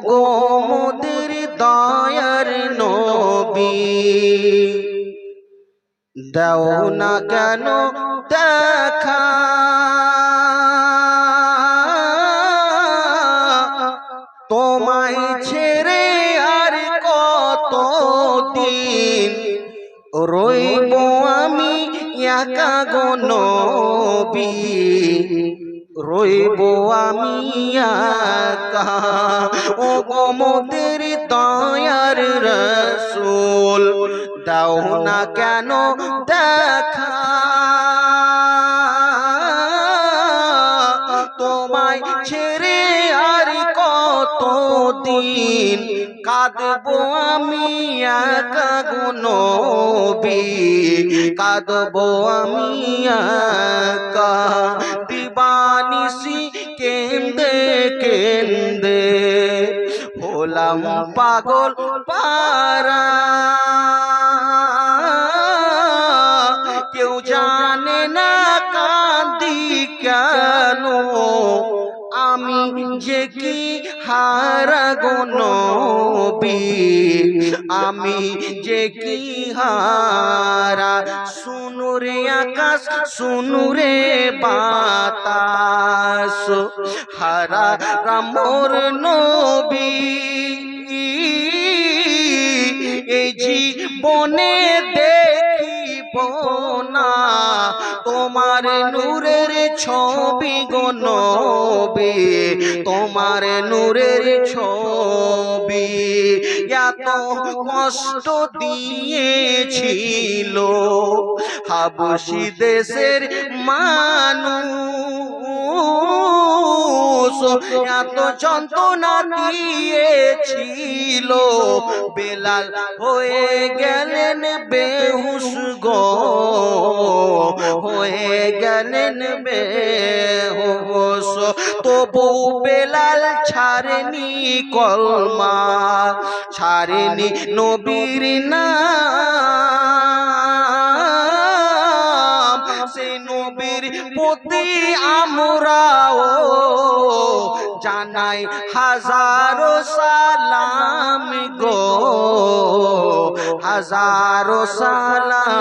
গো মোদের দয়ার নবী। দাও না কেন দেখা। তোমায় ছেড়ে আর কত দিন রইব আমি একা গো নবী। রইব আমি একা। ও গো মোদের দয়ার রসুল, দাও না কেন দেখা। তোমায় ছেড়ে আর কত দিন কাঁদবো আমি একা গুনবি কাঁদবো আমি একা। হলাম পাগল পারা কেউ জানে না কাঁদি কেন? আমি যে কি হারা গনবি আমি যে কি হারা? শুনুরে আকাশ শুনুরে বাতাস, হারা রামর নবী। এই জীবনে দেখিব তোমার নূরের ছবি গনবে তোমার নূরের ছবি এত কষ্ট দিয়েছিল। হাবসি দেশের মানুষ এত যন্ত্রণা দিয়েছিল। বেলাল হয়ে গেলেন বেহুশ হয়ে গেলেন বেহুশ তবু বেলাল ছাড়েনি কলমা, ছাড়েনি নবীর সে নবীর প্রতি আমরাও জানাই হাজারো সালাম গো, হাজারো সালাম।